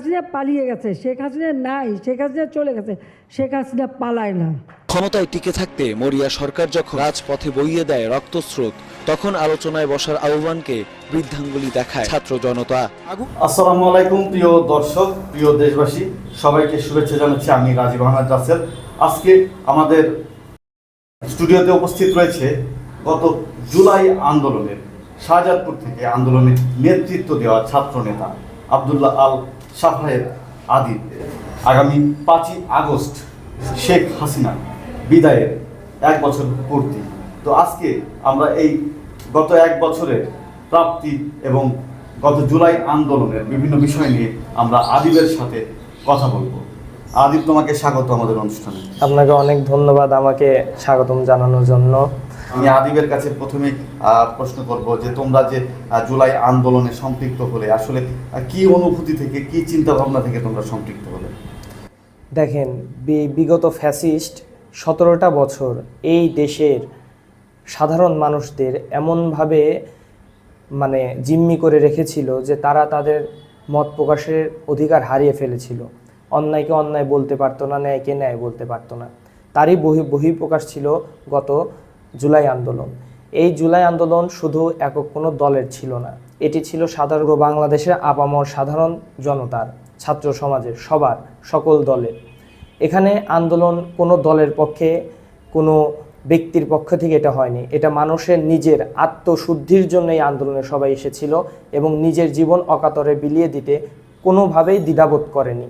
হাসিনা পালিয়ে গেছে শেখ হাসিনা নাই শেখ হাসিনা চলে গেছে শেখ হাসিনা পালায় না। ক্ষমতায় টিকে থাকতে মরিয়া সরকার যখন রাজপথে বইয়ে দেয় রক্তস্রোত তখন আলোচনায় বসার আহ্বানকে বৃদ্ধাঙ্গুলি দেখায় ছাত্র জনতা। আসসালামু আলাইকুম প্রিয় দর্শক প্রিয় দেশবাসী সবাইকে শুভেচ্ছা জানাচ্ছি। আমি রাজীব আহমেদ রাসেল। আজকে আমাদের স্টুডিওতে উপস্থিত রয়েছে গত জুলাই আন্দোলনের শাহজাদপুর থেকে আন্দোলনের নেতৃত্ব দেওয়া ছাত্র নেতা আবদুল্লাহ আল সাফায়ের আদিব আগামী পাঁচই আগস্ট শেখ হাসিনা বিদায়ের এক বছর পূর্তি। তো আজকে আমরা এই গত এক বছরের প্রাপ্তি এবং গত জুলাই আন্দোলনের বিভিন্ন বিষয় নিয়ে আমরা আদিবের সাথে কথা বলব। আদিব, তোমাকে স্বাগত আমাদের অনুষ্ঠানে। আপনাকে অনেক ধন্যবাদ আমাকে স্বাগতম জানানোর জন্য। আমি আদিবের কাছে প্রথমে প্রশ্ন করব যে তোমরা যে জুলাই আন্দোলনে সম্পৃক্ত হলে, আসলে কি অনুভূতি থেকে, কি চিন্তা ভাবনা থেকে তোমরা সম্পৃক্ত হলে? দেখেন বিগত ফ্যাসিস্ট সতেরোটা বছর এই দেশের সাধারণ মানুষদের এমনভাবে মানে জিম্মি করে রেখেছিল যে তারা তাদের মত প্রকাশের অধিকার হারিয়ে ফেলেছিল। অন্যায়কে অন্যায় বলতে পারতো না, ন্যায়কে ন্যায় বলতে পারতো না। তারই বহি, বহিঃপ্রকাশ ছিল গত জুলাই আন্দোলন। এই জুলাই আন্দোলন শুধু একক কোনো দলের ছিল না, এটি ছিল সাধারণ বাংলাদেশের আপামর সাধারণ জনতার, ছাত্র সমাজের, সবার, সকল দলের। এখানে আন্দোলন কোনো দলের পক্ষে, কোনো ব্যক্তির পক্ষ থেকে এটা হয়নি। এটা মানুষের নিজের আত্মশুদ্ধির জন্য এই আন্দোলনে সবাই এসেছিল এবং নিজের জীবন অকাতরে বিলিয়ে দিতে কোনোভাবেই দ্বিধাবোধ করেনি।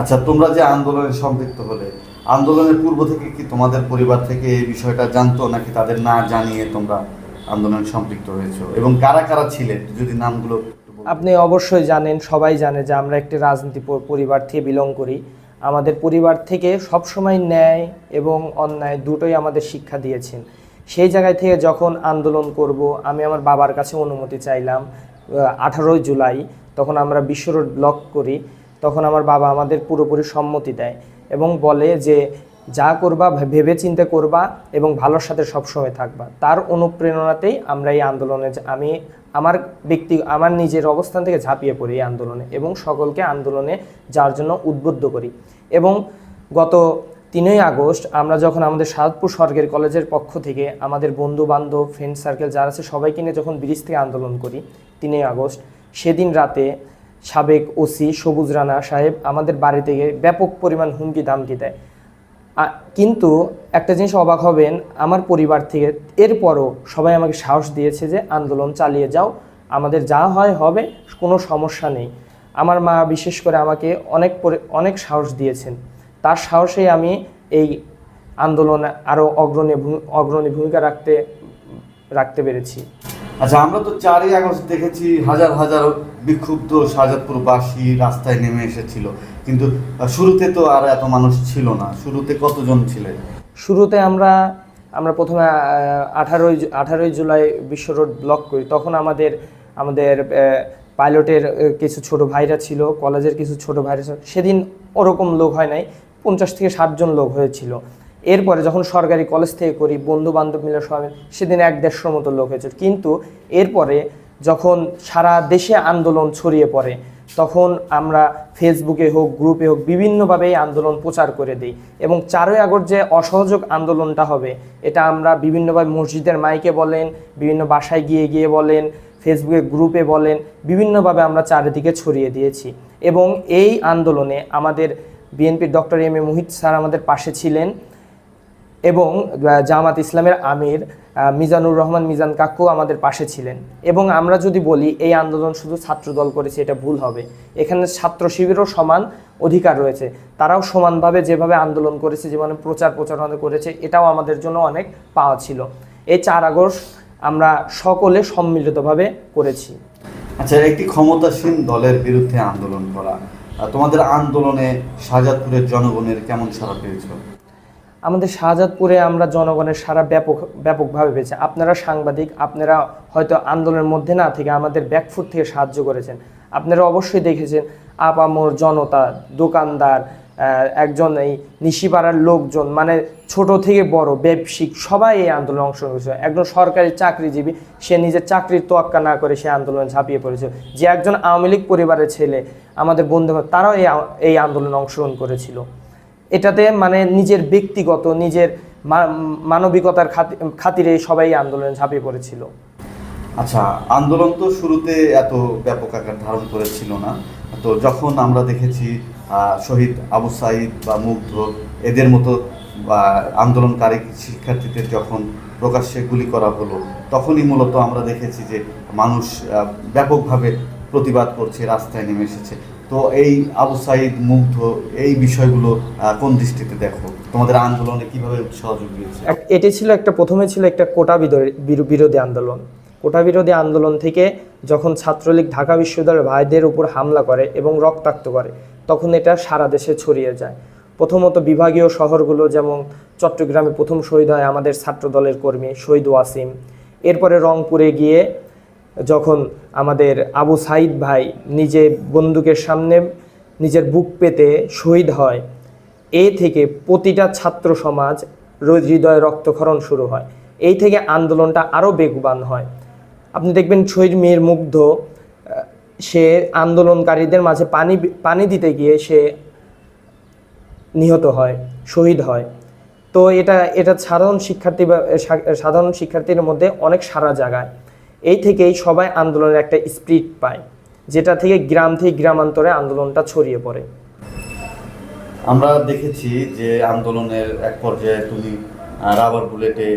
আচ্ছা তোমরা যে আন্দোলনে সম্পৃক্ত হলে আন্দোলনের পূর্ব থেকে কি তোমাদের পরিবার থেকে এই বিষয়টা জানতো, নাকি তাদের না জানিয়ে তোমরা আন্দোলনে সম্পৃক্ত হয়েছো? এবং কারা কারা ছিলেন? যদি নামগুলো আপনি অবশ্যই জানেন, সবাই জানে যে আমরা একটি রাজনীতি পরিবার থেকে বিলং করি। আমাদের পরিবার থেকে সবসময় ন্যায় এবং অন্যায় দুটোই আমাদের শিক্ষা দিয়েছেন। সেই জায়গায় থেকে যখন আন্দোলন করব, আমি আমার বাবার কাছে অনুমতি চাইলাম আঠারোই জুলাই, তখন আমরা বিশ্ব রোড ব্লক করি, তখন আমার বাবা আমাদের পুরোপুরি সম্মতি দেয়। এবং বলে যে, যা করবা ভেবে চিন্তে করবা এবং ভালোর সাথে সবসময় থাকবা। তার অনুপ্রেরণাতেই আমরা এই আন্দোলনে আমি আমার ব্যক্তি, আমার নিজের অবস্থান থেকে ঝাঁপিয়ে পড়ি এই আন্দোলনে এবং সকলকে আন্দোলনে যার জন্য উদ্বুদ্ধ করি। এবং গত তিনই আগস্ট আমরা যখন আমাদের সাদপুর সরকারি কলেজের পক্ষ থেকে আমাদের বন্ধু বান্ধব ফ্রেন্ড সার্কেল যারা আছে সবাইকে নিয়ে যখন ব্রিজ থেকে আন্দোলন করি, তিনই আগস্ট, সেদিন রাতে সাবেক ওসি সবুজ রানা সাহেব আমাদের বাড়ি থেকে ব্যাপক পরিমাণ হুমকি দামকি দেয়। কিন্তু একটা জিনিস অবাক হবেন, আমার পরিবার থেকে এরপরও সবাই আমাকে সাহস দিয়েছে যে আন্দোলন চালিয়ে যাও, আমাদের যা হয় হবে, কোনো সমস্যা নেই। আমার মা বিশেষ করে আমাকে অনেক অনেক সাহস দিয়েছেন। তার সাহসেই আমি এই আন্দোলনে আরও অগ্রণী অগ্রণী ভূমিকা রাখতে রাখতে পেরেছি। আচ্ছা আমরা তো চারই আগস্ট দেখেছি, হাজার হাজার বিক্ষুব্ধ শাহজাদপুরবাসী রাস্তায় নেমে এসেছিল। কিন্তু শুরুতে তো আর এত মানুষ ছিল না। শুরুতে কতজন ছিলেন? শুরুতে আমরা আমরা প্রথমে আঠারোই আঠারোই জুলাই বিশ্ব রোড ব্লক করি। তখন আমাদের আমাদের পাইলটের কিছু ছোট ভাইরা ছিল, কলেজের কিছু ছোট ভাইরা ছিল। সেদিন ওরকম লোক হয় নাই, পঞ্চাশ থেকে ষাটজন লোক হয়েছিল। এরপরে যখন সরকারি কলেজ থেকে করি বন্ধু বান্ধব মিলে সবাই সেদিন এক দেড়শোর মতো লোক হয়েছিল। কিন্তু, এরপরে যখন সারা দেশে আন্দোলন ছড়িয়ে পড়ে, তখন আমরা ফেসবুকে হোক গ্রুপে হোক বিভিন্নভাবে এই আন্দোলন প্রচার করে দিই। এবং চারই আগস্ট যে অসহযোগ আন্দোলনটা হবে, এটা আমরা বিভিন্নভাবে মসজিদের মাইকে বলেন, বিভিন্ন বাসায় গিয়ে গিয়ে বলেন ফেসবুকে গ্রুপে বলেন, বিভিন্নভাবে আমরা চারিদিকে ছড়িয়ে দিয়েছি। এবং এই আন্দোলনে আমাদের বিএনপির doctor M A Mohit sir আমাদের পাশে ছিলেন এবং জামাত ইসলামের আমির মিজানুর রহমান, মিজান কাকু আমাদের পাশে ছিলেন। এবং আমরা যদি বলি, এই আন্দোলন শুধু ছাত্র দল করেছে, এটা ভুল হবে। এখানে ছাত্র শিবিরও সমান অধিকার রয়েছে। তারাও সমানভাবে যেভাবে আন্দোলন করেছে, যেভাবে প্রচার প্রচারণা করেছে, এটাও আমাদের জন্য অনেক পাওয়া ছিল। এই চার আগস্ট আমরা সকলে সম্মিলিতভাবে করেছি। আচ্ছা একটি ক্ষমতাসীন দলের বিরুদ্ধে আন্দোলন করা। তোমাদের আন্দোলনে শাহজাদপুরের জনগণের কেমন সাড়া পেয়েছিল আমাদের শাহজাদপুরে আমরা জনগণের সারা ব্যাপক, ব্যাপকভাবে পেয়েছি। আপনারা সাংবাদিক, আপনারা হয়তো আন্দোলনের মধ্যে না থেকে আমাদের ব্যাকফুট থেকে সাহায্য করেছেন। আপনারা অবশ্যই দেখেছেন আপামর জনতা, দোকানদার একজন এই নিশিপাড়ার লোকজন মানে ছোট থেকে বড়, ব্যবসায়িক, সবাই এই আন্দোলনে অংশগ্রহণ করেছিল একজন সরকারি চাকরিজীবী, সে নিজের চাকরির তোয়াক্কা না করে সে আন্দোলনে ঝাঁপিয়ে পড়েছিল যে একজন আওয়ামী লীগ পরিবারের ছেলে, আমাদের বন্ধু তারাও এই এই আন্দোলনে অংশগ্রহণ করেছিল। এটাতে মানে নিজের ব্যক্তিগত, নিজের মানবিকতার খাতি- খাতিরে সবাই আন্দোলনে ঝাঁপিয়ে পড়েছিল। আচ্ছা আন্দোলন তো শুরুতে এত ব্যাপক আকার ধারণ করেছিল না। তো যখন আমরা দেখেছি শহীদ আবু সাইদ বা মুগ্ধ, এদের মতো আন্দোলনকারী শিক্ষার্থীদের যখন প্রকাশ্যে গুলি করা হলো, তখনই মূলত আমরা দেখেছি যে মানুষ ব্যাপকভাবে প্রতিবাদ করছে, রাস্তায় নেমে এসেছে। তো এই আবু সাইদ মুগ্ধ, এই বিষয়গুলো কোন দৃষ্টিতে দেখো? তোমাদের আন্দোলনে কীভাবে জুগিয়েছে এক- এটি ছিল একটা, প্রথমে ছিল একটা কোটা বিরো- বিরো- বিরোধী আন্দোলন। কোটা বিরোধী আন্দোলন থেকে যখন ছাত্রলীগ ঢাকা বিশ্ববিদ্যালয়ের ভাইদের উপর হামলা করে এবং রক্তাক্ত করে, তখন এটা সারা দেশে ছড়িয়ে যায়। প্রথমত বিভাগীয় শহরগুলো যেমন চট্টগ্রামে প্রথম শহীদ হয় আমাদের ছাত্র দলের কর্মী শহীদ ওয়াসিম। এরপরে রংপুরে গিয়ে যখন আমাদের আবু সাইদ ভাই নিজে বন্দুকের সামনে নিজের বুক পেতে শহীদ হয়, এ থেকে প্রতিটা ছাত্র সমাজ হৃদয়ে রক্তক্ষরণ শুরু হয়। এই থেকে আন্দোলনটা আরও বেগবান হয়। আপনি দেখবেন শহীদ মেয়ের মুগ্ধ সে আন্দোলনকারীদের মাঝে পানি পানি দিতে গিয়ে সে নিহত হয়, শহীদ হয়। তো এটা এটা সাধারণ শিক্ষার্থী সাধারণ শিক্ষার্থীর মধ্যে অনেক সারা জাগায় এই থেকেই সবাই আন্দোলনের একটা স্পিরিট পায় যেটা থেকে গ্রাম থেকে গ্রামান্তরে আন্দোলনটা ছড়িয়ে পড়ে। আমরা দেখেছি যে আন্দোলনের এক পর্যায়ে তুমি রাবার বুলেটে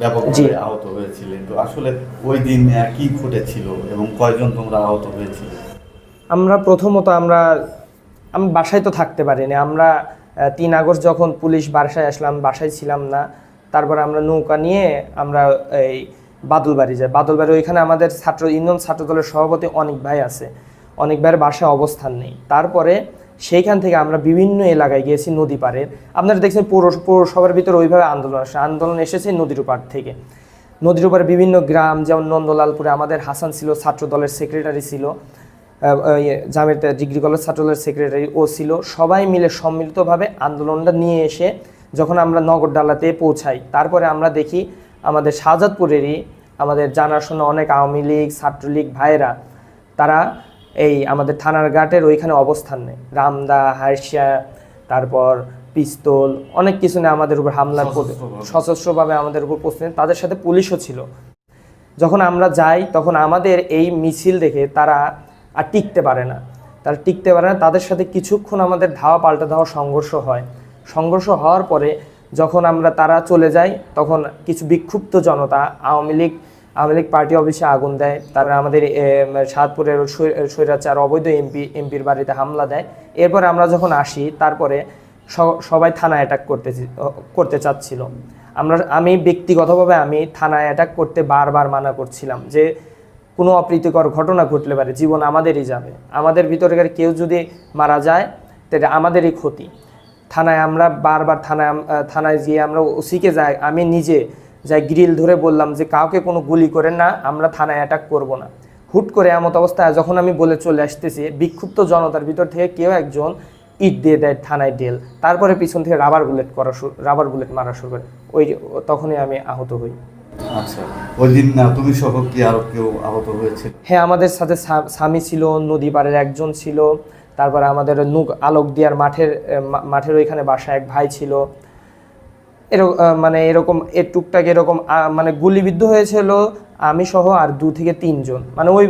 ব্যাপকভাবে জি। আহত হয়েছিলে। তো আসলে ওই দিন কি ঘটেছিল এবং কয়জন তোমরা আহত হয়েছিলে? আমরা প্রথমত আমরা আমি বাসায় তো থাকতে পারিনি। আমরা তিন আগস্ট যখন পুলিশ বাসায় আসলাম বাসায় ছিলাম না তারপর আমরা নৌকা নিয়ে আমরা এই বাদলবাড়ি যায়। বাদলবাড়ি ওইখানে আমাদের ছাত্র, ইউনিয়ন ছাত্র দলের সভাপতি অনেক ভাই আছে। অনেক ভাইয়ের বাসায় অবস্থান নেই। তারপরে সেইখান থেকে আমরা বিভিন্ন এলাকায় গিয়েছি নদী পাড়ের আপনারা দেখছেন পৌর, পৌরসভার ভিতরে ওইভাবে আন্দোলন আসে। আন্দোলন এসেছে নদীর পাড় থেকে। নদীর উপরে বিভিন্ন গ্রাম, যেমন নন্দলালপুরে আমাদের হাসান ছিল ছাত্র দলের সেক্রেটারি ছিল জামের ডিগ্রি কলেজ ছাত্রদলের সেক্রেটারি ও ছিল। সবাই মিলে সম্মিলিতভাবে আন্দোলনটা নিয়ে এসে যখন আমরা নগরডালাতে পৌঁছাই, তারপরে আমরা দেখি আমাদের শাহজাদপুরেরই আমাদের জানাশোনা অনেক আওয়ামী লীগ ছাত্রলীগ ভাইয়েরা তারা এই আমাদের থানার ঘাটের ওইখানে অবস্থান নেয়। রামদা হারসিয়া তারপর পিস্তল অনেক কিছু নিয়ে আমাদের উপর হামলার সশস্ত্রভাবে। আমাদের উপর প্রশ্ন তাদের সাথে পুলিশও ছিল। যখন আমরা যাই তখন আমাদের এই মিছিল দেখে তারা আর টিকতে পারে না। তারা টিকতে পারে না। তাদের সাথে কিছুক্ষণ আমাদের ধাওয়া পাল্টা ধাওয়া সংঘর্ষ হয়। সংঘর্ষ হওয়ার পরে যখন আমরা তারা চলে যাই, তখন কিছু বিক্ষুব্ধ জনতা, Awami League Awami League party অফিসে আগুন দেয়। তারা আমাদের সাতপুরের স্বৈ- স্বৈরাচার, অবৈধ এমপি, এমপির বাড়িতে হামলা দেয়। এরপরে আমরা যখন আসি, তারপরে সবাই থানা অ্যাটাক করতে করতে চাচ্ছিল। আমরা, আমি ব্যক্তিগতভাবে আমি থানায় অ্যাটাক করতে বারবার মানা করছিলাম যে, কোনো অপ্রীতিকর ঘটনা ঘটলে পারে, জীবন আমাদেরই যাবে। আমাদের ভিতরের কেউ যদি মারা যায়, তাহলে আমাদেরই ক্ষতি। থানায় আমরা বারবার থানায় থানায় গিয়ে আমরা ওসিকে যাই আমি নিজে যাই গ্রিল ধরে বললাম যে কাউকে কোনো গুলি করেন না আমরা থানায় অ্যাটাক করব না। হুট করে এমত অবস্থায় যখন আমি বলে চলে আসতেছি বিক্ষুব্ধ জনতার ভিতর থেকে কেউ একজন ইট দিয়ে দেয় থানায় ডেল। তারপরে পিছন থেকে রাবার বুলেট করা শুরু রাবার বুলেট মারা শুরু করে। ওই তখনই আমি আহত হই। আচ্ছা। ওই দিন আহ, তুমি সহ কি আরও কেউ আহত হয়েছে? হ্যাঁ আমাদের সাথে স্বামী ছিল নদী পাড়ের একজন ছিল। তারপরে আমাদের নুক আলোক দিয়ার মাঠের মাঠের ওইখানে বাসা এক ভাই ছিল। এরকম মানে এরকম এর টুকটাক এরকম মানে গুলিবিদ্ধ হয়েছিল আমি সহ আর দু থেকে তিনজন। মানে ওই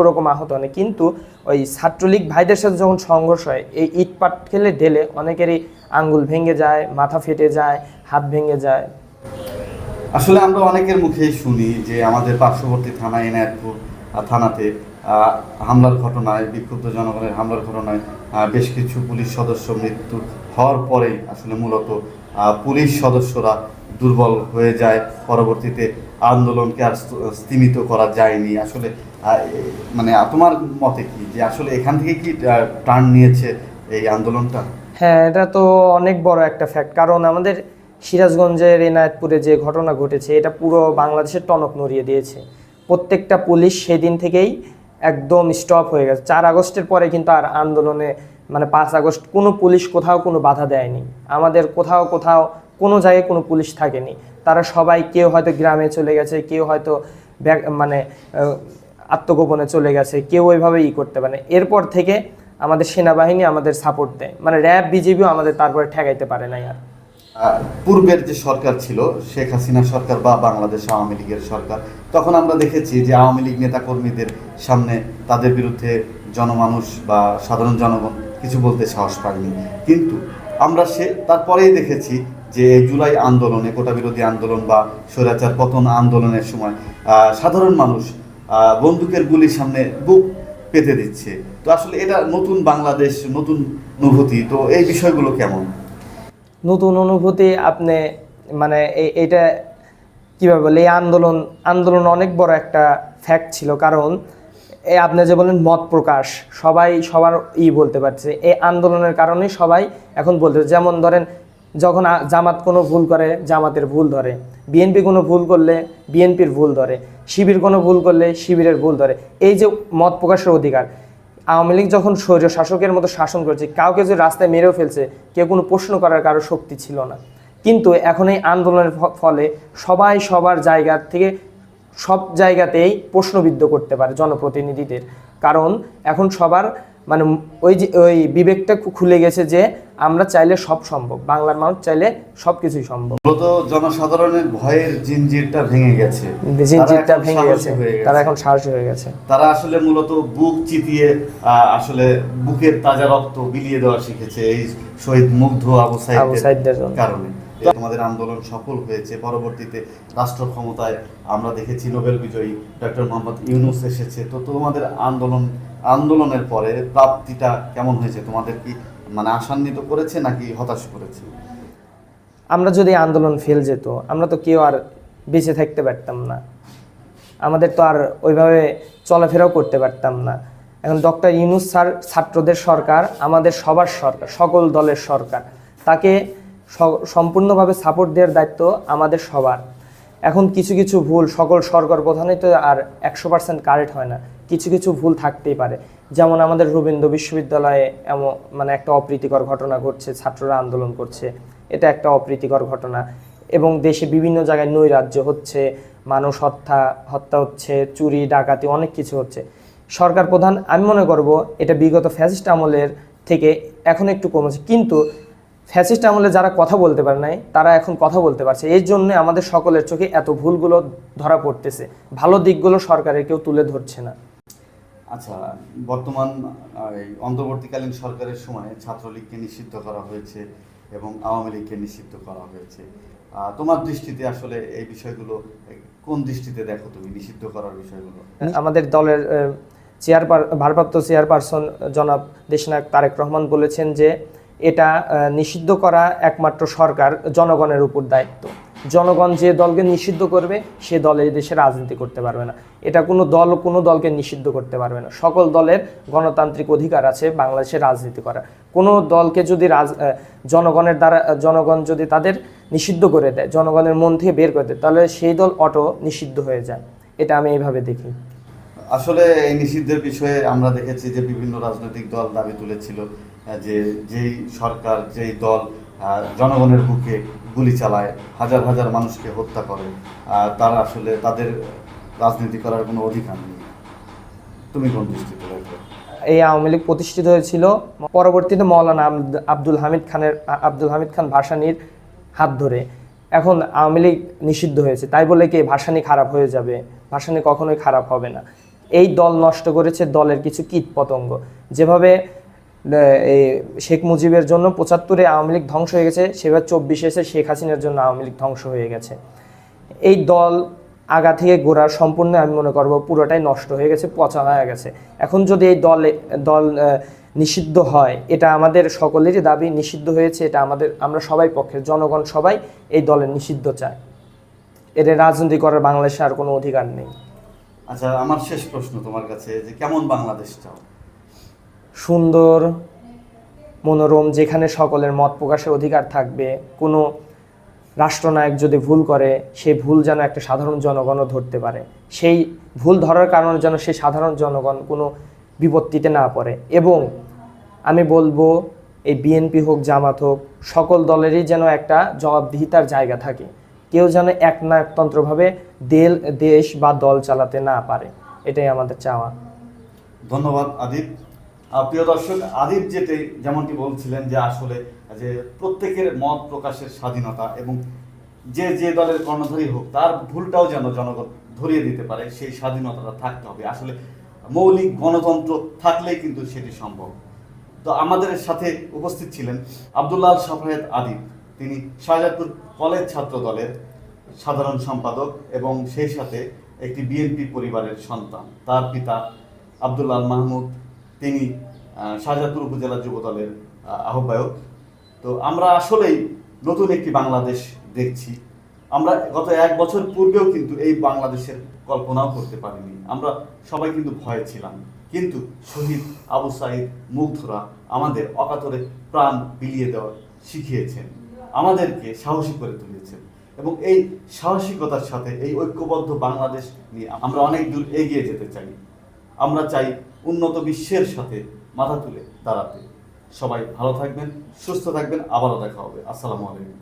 ওরকম আহত অনেক। কিন্তু ওই ছাত্রলীগ ভাইদের সাথে যখন সংঘর্ষ হয়, এই ইট পাট খেলে ঢেলে অনেকেরই আঙ্গুল ভেঙে যায়, মাথা ফেটে যায়, হাত ভেঙে যায়। আসলে আমরা অনেকের মুখেই শুনি যে আমাদের পার্শ্ববর্তী থানা এনায়তপুর থানাতে হামলার ঘটনায়, বিক্ষুব্ধ জনগণের হামলার ঘটনায় বেশ কিছু পুলিশ সদস্য মৃত্যু হওয়ার পরেই আসলে মূলত পুলিশ সদস্যরা দুর্বল হয়ে যায়। পরবর্তীতে আন্দোলনকে আর স্তীমিত করা যায়নি। আসলে মানে তোমার মতে কি যে আসলে এখান থেকে কি টার্ন নিয়েছে এই আন্দোলনটা? হ্যাঁ এটা তো অনেক বড় একটা ফ্যাক্ট কারণ আমাদের সিরাজগঞ্জের এনায়তপুরে যে ঘটনা ঘটেছে, এটা পুরো বাংলাদেশের টনক নড়িয়ে দিয়েছে। প্রত্যেকটা পুলিশ সেদিন থেকেই একদম স্টপ হয়ে গেছে। চার আগস্টের পরে কিন্তু আর আন্দোলনে মানে পাঁচ আগস্ট কোনো পুলিশ কোথাও কোনো বাধা দেয়নি। আমাদের কোথাও কোথাও কোনো জায়গায় কোনো পুলিশ থাকেনি। তারা সবাই কেউ হয়তো গ্রামে চলে গেছে, কেউ হয়তো মানে আত্মগোপনে চলে গেছে, কেউ ওইভাবে ই করতে পারে। এরপর থেকে আমাদের সেনাবাহিনী আমাদের সাপোর্ট দেয়। মানে র্যাব বিজেপিও আমাদের তারপরে ঠেকাইতে পারে না আর। পূর্বের যে সরকার ছিল, শেখ হাসিনা সরকার বা বাংলাদেশ আওয়ামী লীগের সরকার, তখন আমরা দেখেছি যে আওয়ামী লীগ নেতাকর্মীদের সামনে তাদের বিরুদ্ধে জনমানুষ বা সাধারণ জনগণ কিছু বলতে সাহস পায়নি। কিন্তু আমরা সে, তারপরেই দেখেছি যে জুলাই আন্দোলনে, কোটা বিরোধী আন্দোলন বা স্বৈরাচার পতন আন্দোলনের সময় সাধারণ মানুষ বন্দুকের গুলির সামনে বুক পেতে দিচ্ছে। তো আসলে এটা নতুন বাংলাদেশ, নতুন অনুভূতি, তো এই বিষয়গুলো কেমন? নতুন অনুভূতি আপনি মানে এই- এটা কীভাবে বলে, এই আন্দোলন আন্দোলন অনেক বড় একটা ফ্যাক্ট ছিল। কারণ এই আপনি যে বলেন মত প্রকাশ, সবাই সবার ই বলতে পারছে। এই আন্দোলনের কারণে সবাই এখন বলতে যেমন ধরেন, যখন জামাত কোনো ভুল করে, জামাতের ভুল ধরে। বিএনপি কোনো ভুল করলে বিএনপির ভুল ধরে। শিবির কোনো ভুল করলে শিবিরের ভুল ধরে। এই যে মত প্রকাশের অধিকার আওয়ামী লীগ যখন স্বৈর শাসকের মতো শাসন করছে, কাউকে যে রাস্তায় মেরেও ফেলছে, কেউ কোনো প্রশ্ন করার কারও শক্তি ছিল না। কিন্তু এখন এই আন্দোলনের ফলে সবাই সবার জায়গা থেকে, সব জায়গাতেই প্রশ্নবিদ্ধ করতে পারে জনপ্রতিনিধিদের। কারণ এখন সবার মানে ওই যে, ওই বিবেকটা খুলে গেছে যে আমরা চাইলে সব সম্ভব। বাংলার মানুষ চাইলে সব কিছুই সম্ভব। মূলত জনসাধারণের ভয়ের জিনজিরটা ভেঙে গেছে। জিনজিরটা ভেঙে গেছে তারা এখন সাহসী হয়ে গেছে। তারা আসলে মূলত বুক চিতিয়ে আসলে বুকের তাজা রক্ত বিলিয়ে দেওয়া শিখেছে এই শহীদ মুগ্ধ আবু আবু সাইদের কারণে। তোমাদের আন্দোলন সফল হয়েছে। পরবর্তীতে রাষ্ট্র ক্ষমতায় আমরা দেখেছি নোবেল বিজয়ী ডক্টর মোহাম্মদ ইউনুস এসেছে। তো তোমাদের আন্দোলন আন্দোলনের পরে প্রাপ্তিটা কেমন হয়েছে? তোমাদের কি মানে আশান্বিত করেছে নাকি হতাশ করেছে? আমরা যদি আন্দোলন ফেল যেত, আমরা তো কেউ আর বেঁচে থাকতে পারতাম না। আমাদের তো আর ওইভাবে চলাফেরাও করতে পারতাম না। এখন ডক্টর ইউনুস স্যার, ছাত্রদের সরকার, আমাদের সবার সরকার, সকল দলের সরকার, তাকে সম্পূর্ণভাবে সাপোর্ট দেওয়ার দায়িত্ব আমাদের সবার। এখন কিছু কিছু ভুল, সকল সরকার প্রধানই তো আর একশো পার্সেন্ট কারেক্ট হয় না। কিছু কিছু ভুল থাকতেই পারে। যেমন আমাদের রবীন্দ্র বিশ্ববিদ্যালয়ে এমন মানে একটা অপ্রীতিকর ঘটনা ঘটছে, ছাত্ররা আন্দোলন করছে, এটা একটা অপ্রীতিকর ঘটনা। এবং দেশে বিভিন্ন জায়গায় নৈরাজ্য হচ্ছে, মানুষ হত্যা হত্যা হচ্ছে, চুরি, ডাকাতি অনেক কিছু হচ্ছে। সরকার প্রধান, আমি মনে করব এটা বিগত ফ্যাসিস্ট আমলের থেকে এখন একটু কমেছে। কিন্তু ফ্যাসিস্ট আমলে যারা কথা বলতে পারে নাই, তারা এখন কথা বলতে পারছে। এই জন্য আমাদের সকলের চোখে এত ভুলগুলো ধরা পড়তেছে। ভালো দিকগুলো সরকারের কেউ তুলে ধরছে না। আচ্ছা বর্তমান অন্তর্বর্তীকালীন সরকারের সময় ছাত্রলীগকে নিষিদ্ধ করা হয়েছে এবং আওয়ামী লীগকে নিষিদ্ধ করা হয়েছে। তোমার দৃষ্টিতে আসলে এই বিষয়গুলো কোন দৃষ্টিতে দেখো তুমি নিষিদ্ধ করার বিষয়গুলো? আমাদের দলের চেয়ার ভারপ্রাপ্ত চেয়ারপারসন জনাব দেশনায়ক তারেক রহমান বলেছেন যে এটা নিষিদ্ধ করা একমাত্র সরকার জনগণের উপর দায়িত্ব। জনগণ যে দলকে নিষিদ্ধ করবে, সে দল এই দেশে রাজনীতি করতে পারবে না। এটা কোনো দল কোনো দলকে নিষিদ্ধ করতে পারবে না। সকল দলের গণতান্ত্রিক অধিকার আছে বাংলাদেশে রাজনীতি করা কোনো দলকে যদি রাজ জনগণের দ্বারা, জনগণ যদি তাদের নিষিদ্ধ করে দেয়, জনগণের মন থেকে বের করে দেয়, তাহলে সেই দল অটো নিষিদ্ধ হয়ে যায়। এটা আমি এইভাবে দেখি। আসলে এই নিষিদ্ধের বিষয়ে আমরা দেখেছি যে বিভিন্ন রাজনৈতিক দল দাবি তুলেছিল যে যেই সরকার, যেই দল জনগণের বুকে গুলি চালায়, হাজার হাজার মানুষকে হত্যা করে তারা আসলে তাদের রাজনীতি করার কোনো অধিকার নেই। তুমি কোন দৃষ্টিতে দেখো? এই আওয়ামী লীগ প্রতিষ্ঠিত হয়েছিল পরবর্তীতে মৌলানা আব্দুল হামিদ খানের, আব্দুল হামিদ খান ভাসানির হাত ধরে। এখন আওয়ামী লীগ নিষিদ্ধ হয়েছে। তাই বলে কি ভাসানি খারাপ হয়ে যাবে? ভাসানি কখনোই খারাপ হবে না। এই দল নষ্ট করেছে দলের কিছু কীট পতঙ্গ যেভাবে এই শেখ মুজিবের জন্য পঁচাত্তরে আওয়ামী লীগ ধ্বংস হয়ে গেছে, সেবার চব্বিশে এসে শেখ হাসিনার জন্য আওয়ামী লীগ ধ্বংস হয়ে গেছে। এই দল আগা থেকে গোড়ার সম্পূর্ণ, আমি মনে করব, পুরোটাই নষ্ট হয়ে গেছে, পচা হয়ে গেছে। এখন যদি এই দল দল নিষিদ্ধ হয়, এটা আমাদের সকলেরই দাবি, নিষিদ্ধ হয়েছে, এটা আমাদের, আমরা সবাই পক্ষে জনগণ সবাই এই দলের নিষিদ্ধ চায়। এদের রাজনীতি করার বাংলাদেশে আর কোনো অধিকার নেই। আচ্ছা আমার শেষ প্রশ্ন তোমার কাছে, যে কেমন বাংলাদেশ চাও সুন্দর মনোরম যেখানে সকলের মত প্রকাশের অধিকার থাকবে কোনো রাষ্ট্রনায়ক যদি ভুল করে সেই ভুল যেন একটা সাধারণ জনগণও ধরতে পারে। সেই ভুল ধরার কারণে যেন সেই সাধারণ জনগণ কোনো বিপত্তিতে না পড়ে। এবং আমি বলব এই বিএনপি হোক জামাত হোক সকল দলেরই যেন একটা জবাবদিহিতার জায়গা থাকে। কেউ যেন একনায়কতন্ত্রভাবে দেল দেশ বা দল চালাতে না পারে। এটাই আমাদের চাওয়া। ধন্যবাদ আহ, প্রিয় দর্শক, আদিব যেতে যেমনটি বলছিলেন যে আসলে যে প্রত্যেকের মত প্রকাশের স্বাধীনতা এবং যে যে দলের কর্ণধারী হোক, তার ভুলটাও যেন জনগণ ধরিয়ে দিতে পারে, সেই স্বাধীনতাটা থাকতে হবে। আসলে মৌলিক গণতন্ত্র থাকলেই কিন্তু সেটি সম্ভব। তো আমাদের সাথে উপস্থিত ছিলেন আব্দুল্লাহ সাফায়েত আদিব। তিনি শাহজাদপুর কলেজ ছাত্র দলের সাধারণ সম্পাদক এবং সেই সাথে একটি বিএনপি পরিবারের সন্তান। তার পিতা আব্দুল্লাহ মাহমুদ তিনি শাহজাদপুর উপজেলা যুব দলের আহ্বায়ক। তো আমরা আসলেই নতুন একটি বাংলাদেশ দেখছি। আমরা গত এক বছর পূর্বেও কিন্তু এই বাংলাদেশের কল্পনাও করতে পারিনি। আমরা সবাই কিন্তু ভয়ে ছিলাম। কিন্তু শহীদ আবু সাইদ মুগ্ধরা আমাদের অকাতরে প্রাণ বিলিয়ে দেওয়া শিখিয়েছেন। আমাদেরকে সাহসী করে তুলেছেন। এবং এই সাহসিকতার সাথে, এই ঐক্যবদ্ধ বাংলাদেশ নিয়ে আমরা অনেক দূর এগিয়ে যেতে চাই। আমরা চাই উন্নত বিশ্বের সাথে মাথা তুলে দাঁড়াতে। সবাই ভালো থাকবেন, সুস্থ থাকবেন, আবারও দেখা হবে। আসসালামু আলাইকুম।